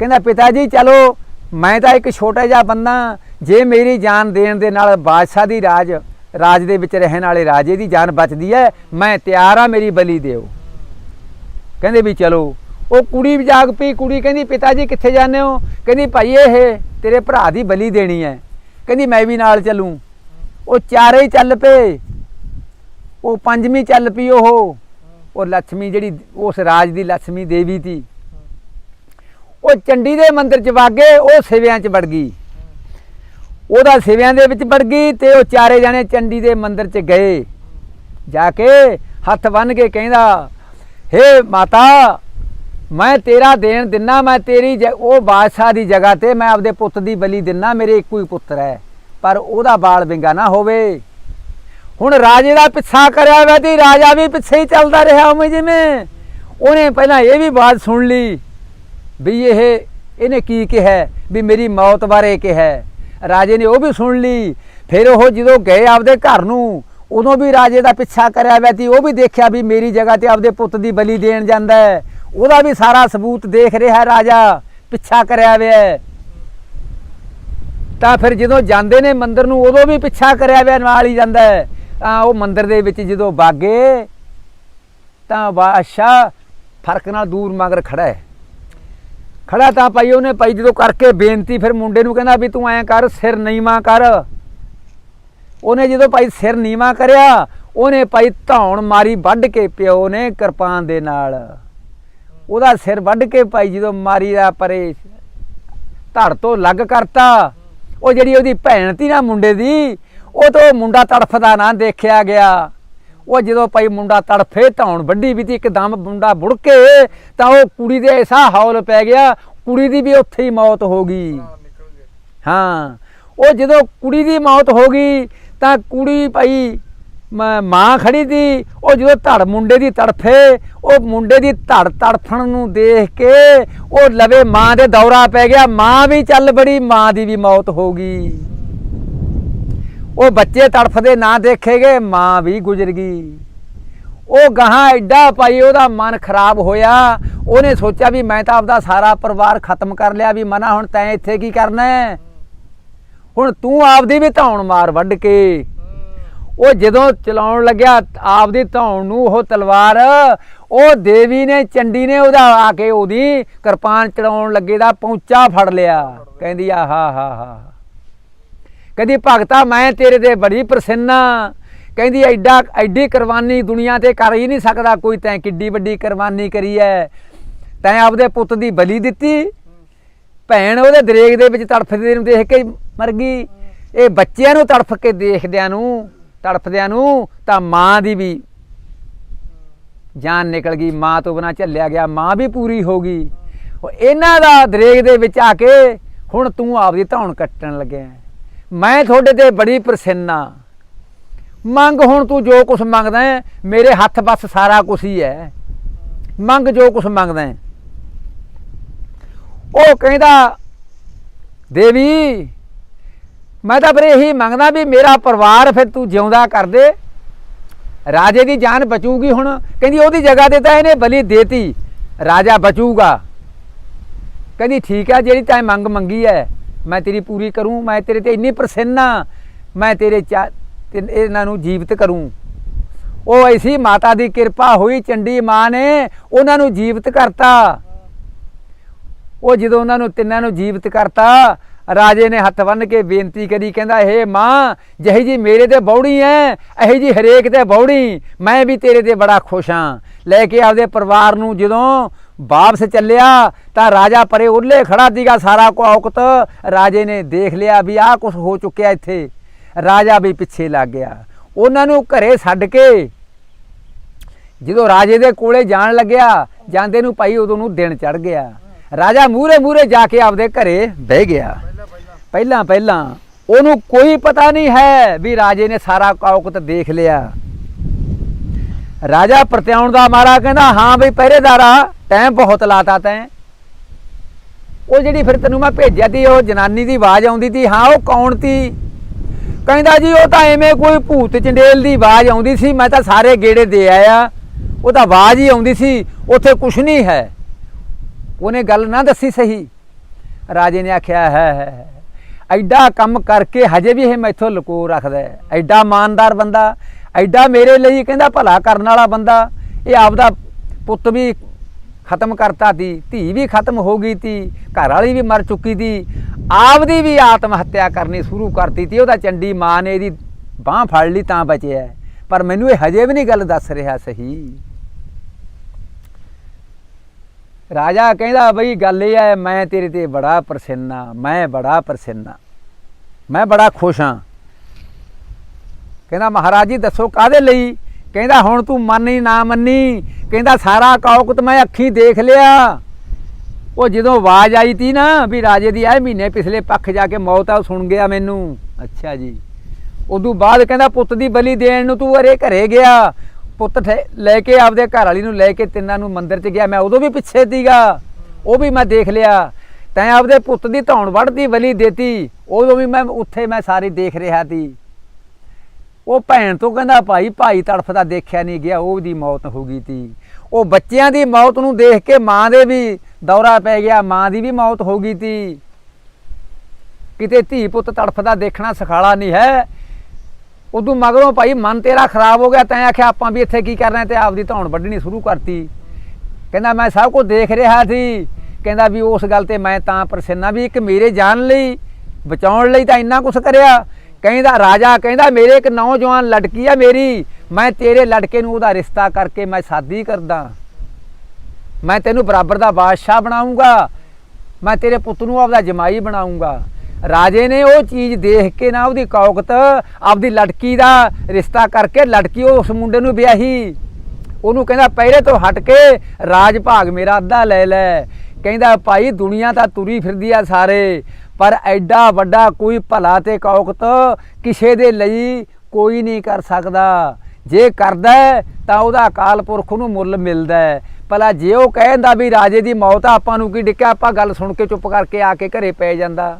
ਕਹਿੰਦਾ ਪਿਤਾ ਜੀ ਚਲੋ, ਮੈਂ ਤਾਂ ਇੱਕ ਛੋਟਾ ਜਿਹਾ ਬੰਦਾ, ਜੇ ਮੇਰੀ ਜਾਨ ਦੇਣ ਦੇ ਨਾਲ ਬਾਦਸ਼ਾਹ ਦੀ ਰਾਜ ਰਾਜ ਦੇ ਵਿੱਚ ਰਹਿਣ ਵਾਲੇ ਰਾਜੇ ਦੀ ਜਾਨ ਬਚਦੀ ਹੈ, ਮੈਂ ਤਿਆਰ ਆ, ਮੇਰੀ ਬਲੀ ਦਿਓ। ਕਹਿੰਦੇ ਵੀ ਚਲੋ, ਉਹ ਕੁੜੀ ਜਾਗ ਪਈ, ਕੁੜੀ ਕਹਿੰਦੀ ਪਿਤਾ ਜੀ ਕਿੱਥੇ ਜਾਂਦੇ ਹੋ? ਕਹਿੰਦੀ, ਭਾਈ, ਇਹ ਤੇਰੇ ਭਰਾ ਦੀ ਬਲੀ ਦੇਣੀ ਹੈ। ਕਹਿੰਦੀ, ਮੈਂ ਵੀ ਨਾਲ ਚੱਲੂ। ਉਹ ਚਾਰੇ ਹੀ ਚੱਲ ਪਏ। ਉਹ ਪੰਜਵੀਂ ਚੱਲ ਪਈ ਉਹ। ਉਹ ਲక్ష్ਮੀ ਜਿਹੜੀ, ਉਸ ਰਾਜ ਦੀ ਲక్ష్ਮੀ ਦੇਵੀ ਸੀ ਉਹ ਚੰਡੀ ਦੇ ਮੰਦਿਰ ਚ ਵਾਗੇ ਉਹ ਸਿਵਿਆਂ ਚ ਵੜ ਗਈ। ਉਹਦਾ ਸਿਵਿਆਂ ਦੇ ਵਿੱਚ ਵੜ ਗਈ ਤੇ ਉਹ ਚਾਰੇ ਜਾਣੇ ਚੰਡੀ ਦੇ ਮੰਦਿਰ ਚ ਗਏ। ਜਾ ਕੇ ਹੱਥ ਬੰਨ ਕੇ ਕਹਿੰਦਾ, ਹੇ ਮਾਤਾ, ਮੈਂ ਤੇਰਾ ਦੇਣ ਦਿਨਾ, ਮੈਂ ਤੇਰੀ ਜ- ਉਹ ਬਾਦਸ਼ਾਹ ਦੀ ਜਗ੍ਹਾ ਤੇ ਮੈਂ ਆਪਦੇ ਪੁੱਤ ਦੀ ਬਲੀ ਦਿਨਾ, ਮੇਰੇ ਇੱਕੋ ਹੀ ਪੁੱਤਰ ਹੈ। ਪਰ ਉਹਦਾ ਬਾਲ ਵਿੰਗਾ ਨਾ ਹੋਵੇ। ਹੁਣ ਰਾਜੇ ਦਾ ਪਿੱਛਾ ਕਰਿਆ ਵਾ ਤੇ ਰਾਜਾ ਵੀ ਪਿੱਛੇ ਹੀ ਚੱਲਦਾ ਰਿਹਾ ਉਵੇਂ ਜਿਵੇਂ। ਉਹਨੇ ਪਹਿਲਾਂ ਇਹ ਵੀ ਬਾਤ ਸੁਣ ਲਈ ਵੀ ਇਹ ਇਹਨੇ ਕੀ ਕਿਹਾ? ਵੀ ਮੇਰੀ ਮੌਤ ਬਾਰੇ ਕਿਹਾ। ਰਾਜੇ ਨੇ ਉਹ ਵੀ ਸੁਣ ਲਈ। ਫਿਰ ਉਹ ਜਦੋਂ ਗਏ ਆਪਦੇ ਘਰ ਨੂੰ, ਉਦੋਂ ਵੀ ਰਾਜੇ ਦਾ ਪਿੱਛਾ ਕਰਿਆ ਹੋਇਆ ਸੀ। ਉਹ ਵੀ ਦੇਖਿਆ ਵੀ ਮੇਰੀ ਜਗ੍ਹਾ ਤੇ ਆਪਦੇ ਪੁੱਤ ਦੀ ਬਲੀ ਦੇਣ ਜਾਂਦਾ ਹੈ। ਉਹਦਾ ਵੀ ਸਾਰਾ ਸਬੂਤ ਦੇਖ ਰਿਹਾ ਰਾਜਾ। ਪਿੱਛਾ ਕਰਿਆ ਹੋਇਆ ਤਾਂ ਫਿਰ ਜਦੋਂ ਜਾਂਦੇ ਨੇ ਮੰਦਰ ਨੂੰ, ਉਦੋਂ ਵੀ ਪਿੱਛਾ ਕਰਿਆ ਹੋਇਆ ਨਾਲ ਹੀ ਜਾਂਦਾ ਹੈ। ਤਾਂ ਉਹ ਮੰਦਰ ਦੇ ਵਿੱਚ ਜਦੋਂ ਬਾਗੇ ਤਾਂ ਬਾਦਸ਼ਾਹ ਫ਼ਰਕ ਨਾਲ ਦੂਰ ਮਗਰ ਖੜਾ ਹੈ। ਖੜਾ ਤਾਂ ਭਾਈ ਉਹਨੇ ਭਾਈ ਜਦੋਂ ਕਰਕੇ ਬੇਨਤੀ ਫਿਰ ਮੁੰਡੇ ਨੂੰ ਕਹਿੰਦਾ ਵੀ ਤੂੰ ਐਂ ਕਰ, ਸਿਰ ਨੀਵਾ ਕਰ। ਉਹਨੇ ਜਦੋਂ ਭਾਈ ਸਿਰ ਨੀਵਾ ਕਰਿਆ, ਉਹਨੇ ਭਾਈ ਧੌਣ ਮਾਰੀ ਵੱਢ ਕੇ ਪਿਓ ਨੇ ਕਿਰਪਾਨ ਦੇ ਨਾਲ। ਉਹਦਾ ਸਿਰ ਵੱਢ ਕੇ ਭਾਈ ਜਦੋਂ ਮਾਰੀ ਦਾ ਪਰੇ ਧੜ ਤੋਂ ਲੱਗ ਕਰਤਾ, ਉਹ ਜਿਹੜੀ ਉਹਦੀ ਭੈਣ ਤੀ ਨਾ ਮੁੰਡੇ ਦੀ, ਉਹ ਤੋਂ ਮੁੰਡਾ ਤੜਫਦਾ ਨਾ ਦੇਖਿਆ ਗਿਆ। ਉਹ ਜਦੋਂ ਭਾਈ ਮੁੰਡਾ ਤੜਫੇ ਧੌਣ ਵੱਡੀ ਵੀ ਤੀ ਇੱਕਦਮ ਮੁੰਡਾ ਬੁੜਕੇ ਤਾਂ ਉਹ ਕੁੜੀ ਦੇ ਐਸਾ ਹੌਲ ਪੈ ਗਿਆ ਕੁੜੀ ਦੀ ਵੀ ਉੱਥੇ ਹੀ ਮੌਤ ਹੋ ਗਈ। ਹਾਂ ਉਹ ਜਦੋਂ ਕੁੜੀ ਦੀ ਮੌਤ ਹੋ ਗਈ ਤਾਂ ਕੁੜੀ ਭਾਈ ਮ- ਮਾਂ ਖੜੀ ਦੀ ਉਹ ਜਦੋਂ ਧੜ ਮੁੰਡੇ ਦੀ ਤੜਫੇ ਉਹ ਮੁੰਡੇ ਦੀ ਧੜ ਤੜਫਣ ਨੂੰ ਦੇਖ ਕੇ ਉਹ ਲਵੇ ਮਾਂ ਦੇ ਦੌਰਾ ਪੈ ਗਿਆ ਮਾਂ ਵੀ ਚੱਲ ਬੜੀ ਮਾਂ ਦੀ ਵੀ ਮੌਤ ਹੋ ਗਈ। ਉਹ ਬੱਚੇ ਤੜਫਦੇ ਨਾ ਦੇਖੇਗੇ, ਮਾਂ ਵੀ ਗੁਜ਼ਰ ਗਈ। ਉਹ ਗਾਹਾਂ ਐਡਾ ਪਾਈ ਉਹਦਾ ਮਨ ਖਰਾਬ ਹੋਇਆ। ਉਹਨੇ ਸੋਚਿਆ ਵੀ ਮੈਂ ਤਾਂ ਆਪਦਾ ਸਾਰਾ ਪਰਿਵਾਰ ਖਤਮ ਕਰ ਲਿਆ, ਵੀ ਮਨਾ ਹੁਣ ਤੈਂ ਇੱਥੇ ਕੀ ਕਰਨਾ ਹੈ? ਹੁਣ ਤੂੰ ਆਪਦੀ ਵੀ ਧੌਣ ਮਾਰ ਵੱਢ ਕੇ। ਉਹ ਜਦੋਂ ਚਲਾਉਣ ਲੱਗਿਆ, ਆਪਦੀ ਧੌਣ ਨੂੰ ਉਹ ਤਲਵਾਰ, ਉਹ ਦੇਵੀ ਨੇ, ਚੰਡੀ ਨੇ ਉਹਦਾ ਆ ਕੇ ਉਹਦੀ ਕਿਰਪਾਨ ਚੜਾਉਣ ਲੱਗੇ ਦਾ ਪੌਂਚਾ ਫੜ ਲਿਆ। ਕਹਿੰਦੀ ਆ ਹਾ ਹਾ ਹਾ। ਕਹਿੰਦੀ, ਭਗਤਾ, ਮੈਂ ਤੇਰੇ ਤੇ ਬੜੀ ਪ੍ਰਸੰਨਾ ਕਹਿੰਦੀ, ਐਡਾ, ਐਡੀ ਕੁਰਬਾਨੀ ਦੁਨੀਆ ਤੇ ਕਰ ਹੀ ਨਹੀਂ ਸਕਦਾ ਕੋਈ, ਤੈਂ ਕਿੱਡੀ ਵੱਡੀ ਕੁਰਬਾਨੀ ਕਰੀ ਐ। ਤੈਂ ਆਪਦੇ ਪੁੱਤ ਦੀ ਬਲੀ ਦਿੱਤੀ। ਭੈਣ ਉਹਦੇ ਦਰੇਗ ਦੇ ਵਿੱਚ ਤੜਫਦੇ ਨੂੰ ਦੇਖ ਕੇ ਮਰ ਗਈ। ਇਹ ਬੱਚਿਆਂ ਨੂੰ ਤੜਫ ਕੇ ਦੇਖਦਿਆਂ ਨੂੰ, ਤੜਫਦਿਆਂ ਨੂੰ ਤਾਂ ਮਾਂ ਦੀ ਵੀ ਜਾਨ ਨਿਕਲ ਗਈ। ਮਾਂ ਤੋਂ ਬਿਨਾ ਝੱਲਿਆ ਗਿਆ, ਮਾਂ ਵੀ ਪੂਰੀ ਹੋ ਗਈ। ਉਹ ਇਹਨਾਂ ਦਾ ਦਰੇਗ ਦੇ ਵਿੱਚ ਆ ਕੇ ਹੁਣ ਤੂੰ ਆਪਦੀ ਧੌਣ ਕੱਟਣ ਲੱਗਿਆ। ਮੈਂ ਤੁਹਾਡੇ ਤੇ ਬੜੀ ਪ੍ਰਸੰਨਾ ਮੰਗ ਹੁਣ ਤੂੰ ਜੋ ਕੁਝ ਮੰਗਦਾ ਹੈ, ਮੇਰੇ ਹੱਥ ਬਸ ਸਾਰਾ ਕੁਝ ਹੀ ਹੈ। ਮੰਗ ਜੋ ਕੁਝ ਮੰਗਦਾ ਹੈ। ਉਹ ਕਹਿੰਦਾ, ਦੇਵੀ, ਮੈਂ ਤਾਂ ਫਿਰ ਇਹੀ ਮੰਗਦਾ ਵੀ ਮੇਰਾ ਪਰਿਵਾਰ ਫਿਰ ਤੂੰ ਜਿਉਂਦਾ ਕਰ ਦੇ। ਰਾਜੇ ਦੀ ਜਾਨ ਬਚੂਗੀ ਹੁਣ। ਕਹਿੰਦੀ, ਉਹਦੀ ਜਗ੍ਹਾ ਤੇ ਤਾਂ ਇਹਨੇ ਬਲੀ ਦੇਤੀ। ਰਾਜਾ ਬਚੂਗਾ। ਕਹਿੰਦੀ, ਠੀਕ ਹੈ, ਜਿਹੜੀ ਤੈਂ ਮੰਗ ਮੰਗੀ ਹੈ ਮੈਂ ਤੇਰੀ ਪੂਰੀ ਕਰੂੰ, ਮੈਂ ਤੇਰੇ ਤੇ ਇੰਨੀ ਪ੍ਰਸੰਨ ਹਾਂ ਮੈਂ ਤੇਰੇ ਚਾ, ਤੇ ਇਹਨਾਂ ਨੂੰ ਜੀਵਤ ਕਰੂੰ। ਉਹ ਐਸੀ ਮਾਤਾ ਦੀ ਕਿਰਪਾ ਹੋਈ, ਚੰਡੀ ਮਾਂ ਨੇ ਉਹਨਾਂ ਨੂੰ ਜੀਵਤ ਕਰਤਾ। ਉਹ ਜਦੋਂ ਉਹਨਾਂ ਨੂੰ ਤਿੰਨਾਂ ਨੂੰ ਜੀਵਤ ਕਰਤਾ, ਰਾਜੇ ਨੇ ਹੱਥ ਬੰਨ ਕੇ ਬੇਨਤੀ ਕਰੀ, ਕਹਿੰਦਾ, ਹੇ ਮਾਂ, ਜਿਹੀ ਜੀ ਮੇਰੇ ਤੇ ਬੌੜੀ ਐ, ਇਹੀ ਜੀ ਹਰੇਕ ਤੇ ਬੌੜੀ, ਮੈਂ ਵੀ ਤੇਰੇ ਤੇ ਬੜਾ ਖੁਸ਼ ਹਾਂ ਲੈ ਕੇ ਆਪਦੇ ਪਰਿਵਾਰ ਨੂੰ ਜਦੋਂ ਵਾਪਸ ਚੱਲਿਆ, ਤਾਂ ਰਾਜਾ ਪਰੇ ਉੱਲੇ ਖੜਾ ਦੀਗਾ ਸਾਰਾ ਕੋ ਔਕਤ ਰਾਜੇ ਨੇ ਦੇਖ ਲਿਆ ਵੀ ਆਹ ਕੁਝ ਹੋ ਚੁੱਕਿਆ ਇੱਥੇ। ਰਾਜਾ ਵੀ ਪਿੱਛੇ ਲੱਗ ਗਿਆ। ਉਹਨਾਂ ਨੂੰ ਘਰੇ ਛੱਡ ਕੇ ਜਦੋਂ ਰਾਜੇ ਦੇ ਕੋਲੇ ਜਾਣ ਲੱਗਿਆ, ਜਾਂਦੇ ਨੂੰ ਭਾਈ ਉਦੋਂ ਨੂੰ ਦਿਨ ਚੜ ਗਿਆ। ਰਾਜਾ ਮੂਰੇ ਮੂਰੇ ਜਾ ਕੇ ਆਪਦੇ ਘਰੇ ਬਹਿ ਗਿਆ। ਪਹਿਲਾਂ ਪਹਿਲਾਂ ਉਹਨੂੰ ਕੋਈ ਪਤਾ ਨਹੀਂ ਹੈ ਵੀ ਰਾਜੇ ਨੇ ਸਾਰਾ ਔਕਤ ਦੇਖ ਲਿਆ। ਰਾਜਾ ਪ੍ਰਤਿਆਉਣ ਦਾ ਮਾਰਾ ਕਹਿੰਦਾ, ਹਾਂ ਬਈ ਪਹਿਰੇਦਾਰਾ ਟਾਈਮ ਬਹੁਤ ਲਾਤਾ ਤੈਂ। ਉਹ ਜਿਹੜੀ ਫਿਰ ਤੈਨੂੰ ਮੈਂ ਭੇਜਿਆ ਤੀ, ਉਹ ਜਨਾਨੀ ਦੀ ਆਵਾਜ਼ ਆਉਂਦੀ ਤੀ, ਹਾਂ, ਉਹ ਕੌਣ ਤੀ? ਕਹਿੰਦਾ ਜੀ, ਉਹ ਤਾਂ ਐਵੇਂ ਕੋਈ ਭੂਤ ਚੰਡੇਲ ਦੀ ਆਵਾਜ਼ ਆਉਂਦੀ ਸੀ, ਮੈਂ ਤਾਂ ਸਾਰੇ ਗੇੜੇ ਦੇ ਆਇਆ। ਉਹ ਤਾਂ ਆਵਾਜ਼ ਹੀ ਆਉਂਦੀ ਸੀ, ਉੱਥੇ ਕੁਛ ਨਹੀਂ ਹੈ। ਉਹਨੇ ਗੱਲ ਨਾ ਦੱਸੀ ਸਹੀ। ਰਾਜੇ ਨੇ ਆਖਿਆ, ਹੈ ਹੈ ਹੈ। ਐਡਾ ਕੰਮ ਕਰਕੇ ਹਜੇ ਵੀ ਇਹ ਮੈਥੋਂ ਲੁਕੋ ਰੱਖਦਾ ਹੈ। ਐਡਾ ਇਮਾਨਦਾਰ ਬੰਦਾ ਐਡਾ ਮੇਰੇ ਲਈ ਕਹਿੰਦਾ ਭਲਾ ਕਰਨ ਵਾਲਾ ਬੰਦਾ, ਇਹ ਆਪਦਾ ਪੁੱਤ ਵੀ ਖਤਮ ਕਰਤਾ ਤੀ, ਧੀ ਵੀ ਖਤਮ ਹੋ ਗਈ ਤੀ, ਘਰ ਵਾਲੀ ਵੀ ਮਰ ਚੁੱਕੀ ਤੀ, ਆਪਦੀ ਵੀ ਆਤਮ ਹੱਤਿਆ ਕਰਨੀ ਸ਼ੁਰੂ ਕਰਤੀ ਤੀ, ਉਹਦਾ ਚੰਡੀ ਮਾਂ ਨੇ ਇਹਦੀ ਬਾਹ ਫੜ ਲਈ ਤਾਂ ਬਚਿਆ ਪਰ ਮੈਨੂੰ ਇਹ ਹਜੇ ਵੀ ਨਹੀਂ ਗੱਲ ਦੱਸ ਰਿਹਾ ਸਹੀ। ਰਾਜਾ ਕਹਿੰਦਾ, ਬਈ ਗੱਲ ਇਹ ਹੈ, ਮੈਂ ਤੇਰੇ ਤੇ ਬੜਾ ਪ੍ਰਸੰਨਾ, ਮੈਂ ਬੜਾ ਪ੍ਰਸੰਨਾ, ਮੈਂ ਬੜਾ ਖੁਸ਼ ਹਾਂ। ਕਹਿੰਦਾ, ਮਹਾਰਾਜ ਜੀ, ਦੱਸੋ ਕਾਦੇ ਲਈ? ਕਹਿੰਦਾ, ਹੁਣ ਤੂੰ ਮੰਨੀ ਨਾ ਮੰਨੀ? ਕਹਿੰਦਾ, ਸਾਰਾ ਕੌਕਤ ਮੈਂ ਅੱਖੀਂ ਦੇਖ ਲਿਆ। ਉਹ ਜਦੋਂ ਆਵਾਜ਼ ਆਈ ਤੀ ਨਾ ਵੀ ਰਾਜੇ ਦੀ, ਆਏ ਮਹੀਨੇ ਪਿਛਲੇ ਪੱਖ ਜਾ ਕੇ ਮੌਤ ਆ, ਉਹ ਸੁਣ ਗਿਆ ਮੈਨੂੰ। ਅੱਛਾ ਜੀ। ਉਦੋਂ ਬਾਅਦ ਕਹਿੰਦਾ, ਪੁੱਤ ਦੀ ਬਲੀ ਦੇਣ ਨੂੰ ਤੂੰ ਅਰੇ ਘਰੇ ਗਿਆ। ਪੁੱਤ ਠੇ- ਲੈ ਕੇ ਆਪਦੇ ਘਰ ਵਾਲੀ ਨੂੰ ਲੈ ਕੇ ਤਿੰਨਾਂ ਨੂੰ ਮੰਦਿਰ 'ਚ ਗਿਆ। ਮੈਂ ਉਦੋਂ ਵੀ ਪਿੱਛੇ ਸੀਗਾ। ਉਹ ਵੀ ਮੈਂ ਦੇਖ ਲਿਆ। ਤੈਂ ਆਪਦੇ ਪੁੱਤ ਦੀ ਧੌਣ ਵੱਢਦੀ ਬਲੀ ਦੇਤੀ। ਉਦੋਂ ਵੀ ਮੈਂ, ਉੱਥੇ ਮੈਂ ਸਾਰੀ ਦੇਖ ਰਿਹਾ ਸੀ। ਉਹ ਭੈਣ ਤੋਂ ਕਹਿੰਦਾ, ਭਾਈ ਭਾਈ ਤੜਫਦਾ ਦੇਖਿਆ ਨਹੀਂ ਗਿਆ ਉਹਦੀ ਮੌਤ ਹੋ ਗਈ ਤੀ। ਉਹ ਬੱਚਿਆਂ ਦੀ ਮੌਤ ਨੂੰ ਦੇਖ ਕੇ ਮਾਂ ਦੇ ਵੀ ਦੌਰਾ ਪੈ ਗਿਆ, ਮਾਂ ਦੀ ਵੀ ਮੌਤ ਹੋ ਗਈ ਤੀ। ਕਿਤੇ ਧੀ ਪੁੱਤ ਤੜਫਦਾ ਦੇਖਣਾ ਸਖਾਲਾ ਨਹੀਂ ਹੈ। ਉਦੋਂ ਮਗਰੋਂ ਭਾਈ, ਮਨ ਤੇਰਾ ਖਰਾਬ ਹੋ ਗਿਆ, ਤੈਂ ਆਖਿਆ ਆਪਾਂ ਵੀ ਇੱਥੇ ਕੀ ਕਰਨਾ ਤੇ ਆਪਦੀ ਧੌਣ ਵੱਢਣੀ ਸ਼ੁਰੂ ਕਰਤੀ। ਕਹਿੰਦਾ, ਮੈਂ ਸਭ ਕੁਝ ਦੇਖ ਰਿਹਾ ਸੀ। ਕਹਿੰਦਾ ਵੀ ਉਸ ਗੱਲ ਤੇ ਮੈਂ ਤਾਂ ਪ੍ਰਸੰਨਾ ਵੀ ਇੱਕ ਮੇਰੇ ਜਾਨ ਲਈ, ਬਚਾਉਣ ਲਈ ਤਾਂ ਇੰਨਾ ਕੁਝ ਕਰਿਆ। ਕਹਿੰਦਾ, ਰਾਜਾ ਕਹਿੰਦਾ, ਮੇਰੇ ਇੱਕ ਨੌਜਵਾਨ ਲੜਕੀ ਆ ਮੇਰੀ। ਮੈਂ ਤੇਰੇ ਲੜਕੇ ਨੂੰ ਉਹਦਾ ਰਿਸ਼ਤਾ ਕਰਕੇ ਮੈਂ ਸ਼ਾਦੀ ਕਰਦਾ। ਮੈਂ ਤੈਨੂੰ ਬਰਾਬਰ ਦਾ ਬਾਦਸ਼ਾਹ ਬਣਾਉਂਗਾ। ਮੈਂ ਤੇਰੇ ਪੁੱਤ ਨੂੰ ਆਪਦਾ ਜਮਾਈ ਬਣਾਉਂਗਾ। ਰਾਜੇ ਨੇ ਉਹ ਚੀਜ਼ ਦੇਖ ਕੇ ਨਾ ਉਹਦੀ ਕੌਕਤ, ਆਪਦੀ ਲੜਕੀ ਦਾ ਰਿਸ਼ਤਾ ਕਰਕੇ ਲੜਕੀ ਉਸ ਮੁੰਡੇ ਨੂੰ ਵਿਆਹੀ। ਉਹਨੂੰ ਕਹਿੰਦਾ ਪਹਿਰੇ ਤੋਂ ਹਟ ਕੇ ਰਾਜ ਭਾਗ ਮੇਰਾ ਅੱਧਾ ਲੈ ਲੈ। ਕਹਿੰਦਾ, ਭਾਈ, ਦੁਨੀਆ ਤਾਂ ਤੁਰੀ ਫਿਰਦੀ ਆ ਸਾਰੇ। ਪਰ ਐਡਾ ਵੱਡਾ ਕੋਈ ਭਲਾ ਤੇ ਕੌਕਤ ਕਿਸੇ ਦੇ ਲਈ ਕੋਈ ਨਹੀਂ ਕਰ ਸਕਦਾ ਜੇ ਕਰਦਾ ਤਾਂ ਉਹਦਾ ਅਕਾਲ ਪੁਰਖ ਨੂੰ ਮੁੱਲ ਮਿਲਦਾ ਹੈ। ਭਲਾ ਜੇ ਉਹ ਕਹਿੰਦਾ ਵੀ ਰਾਜੇ ਦੀ ਮੌਤ ਆ, ਆਪਾਂ ਨੂੰ ਕੀ ਡਿੱਕਿਆ ਆਪਾਂ ਗੱਲ ਸੁਣ ਕੇ ਚੁੱਪ ਕਰਕੇ ਆ ਕੇ ਘਰੇ ਪੈ ਜਾਂਦਾ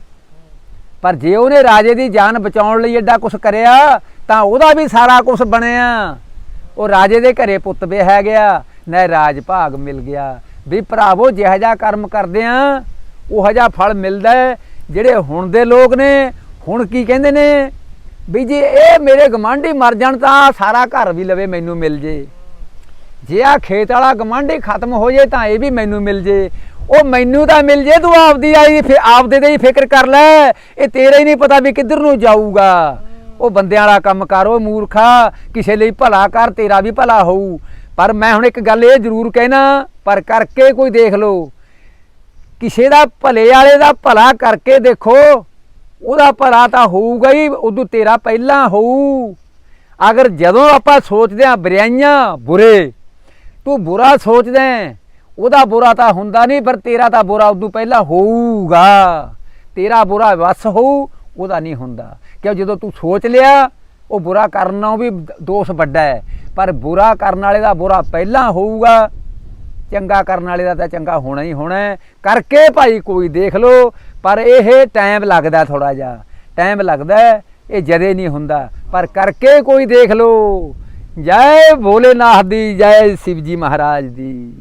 ਪਰ ਜੇ ਉਹਨੇ ਰਾਜੇ ਦੀ ਜਾਨ ਬਚਾਉਣ ਲਈ ਐਡਾ ਕੁਝ ਕਰਿਆ, ਤਾਂ ਉਹਦਾ ਵੀ ਸਾਰਾ ਕੁਝ ਬਣਿਆ ਉਹ ਰਾਜੇ ਦੇ ਘਰੇ ਪੁੱਤ ਵੀ ਹੈ ਗਿਆ, ਨਾ ਰਾਜ ਭਾਗ ਮਿਲ ਗਿਆ ਵੀ ਭਰਾਵੋ, ਜਿਹੋ ਜਿਹਾ ਕਰਮ ਕਰਦੇ ਆ, ਉਹ ਜਿਹਾ ਫਲ ਮਿਲਦਾ ਹੈ। ਜਿਹੜੇ ਹੁਣ ਦੇ ਲੋਕ ਨੇ, ਹੁਣ ਕੀ ਕਹਿੰਦੇ ਨੇ? ਵੀ ਜੇ ਇਹ ਮੇਰੇ ਗਮਾਂਢੀ ਮਰ ਜਾਣ ਤਾਂ ਸਾਰਾ ਘਰ ਵੀ ਲਵੇ ਮੈਨੂੰ ਮਿਲ ਜੇ। ਜੇ ਆ ਖੇਤ ਵਾਲਾ ਗਮਾਂਢੀ ਖਤਮ ਹੋ ਜੇ ਤਾਂ ਇਹ ਵੀ ਮੈਨੂੰ ਮਿਲ ਜੇ। ਉਹ ਮੈਨੂੰ ਤਾਂ ਮਿਲ ਜੇ, ਤੂੰ ਆਪਦੀ ਆਈ ਫਿਰ ਆਪਦੇ ਦੇ ਹੀ ਫਿਕਰ ਕਰ ਲੈ। ਇਹ ਤੇਰਾ ਹੀ ਨਹੀਂ ਪਤਾ ਵੀ ਕਿੱਧਰ ਨੂੰ ਜਾਊਗਾ। ਉਹ ਬੰਦਿਆਂ ਵਾਲਾ ਕੰਮ ਕਰ, ਉਹ ਮੂਰਖਾ। ਕਿਸੇ ਲਈ ਭਲਾ ਕਰ, ਤੇਰਾ ਵੀ ਭਲਾ ਹੋਊ। ਪਰ ਮੈਂ ਹੁਣ ਇੱਕ ਗੱਲ ਇਹ ਜ਼ਰੂਰ ਕਹਿਣਾ, ਪਰ ਕਰਕੇ ਕੋਈ ਦੇਖ ਲਓ। ਕਿਸੇ ਦਾ ਭਲੇ ਵਾਲੇ ਦਾ ਭਲਾ ਕਰਕੇ ਦੇਖੋ, ਉਹਦਾ ਭਲਾ ਤਾਂ ਹੋਊਗਾ ਹੀ, ਉਦੋਂ ਤੇਰਾ ਪਹਿਲਾਂ ਹੋਊ। ਅਗਰ ਜਦੋਂ ਆਪਾਂ ਸੋਚਦੇ ਹਾਂ ਬੁਰਾਈਆਂ ਬੁਰੇ, ਤੂੰ ਬੁਰਾ ਸੋਚਦਾ ਉਹਦਾ ਬੁਰਾ ਤਾਂ ਹੁੰਦਾ ਨਹੀਂ, ਪਰ ਤੇਰਾ ਤਾਂ ਬੁਰਾ ਉਦੋਂ ਪਹਿਲਾਂ ਹੋਊਗਾ। ਤੇਰਾ ਬੁਰਾ ਵਸ ਹੋਊ, ਉਹਦਾ ਨਹੀਂ ਹੁੰਦਾ। ਕਿਉਂ ਜਦੋਂ ਤੂੰ ਸੋਚ ਲਿਆ, ਉਹ ਬੁਰਾ ਕਰਨਾ ਵੀ ਦੋਸ਼ ਵੱਡਾ ਹੈ। ਪਰ ਬੁਰਾ ਕਰਨ ਵਾਲੇ ਦਾ ਬੁਰਾ ਪਹਿਲਾਂ ਹੋਊਗਾ। ਚੰਗਾ ਕਰਨ ਵਾਲੇ ਦਾ ਤਾਂ ਚੰਗਾ ਹੋਣਾ ਹੀ ਹੋਣਾ ਕਰਕੇ ਭਾਈ ਕੋਈ ਦੇਖ ਲਓ, ਪਰ ਇਹ ਟਾਈਮ ਲੱਗਦਾ ਥੋੜਾ ਜਿਹਾ। ਟਾਈਮ ਲੱਗਦਾ ਇਹ ਜਦੇ ਨਹੀਂ ਹੁੰਦਾ। ਪਰ ਕਰਕੇ ਕੋਈ ਦੇਖ ਲਓ। ਜੈ ਭੋਲੇਨਾਥ ਦੀ, ਜੈ ਸ਼ਿਵਜੀ ਮਹਾਰਾਜ ਦੀ।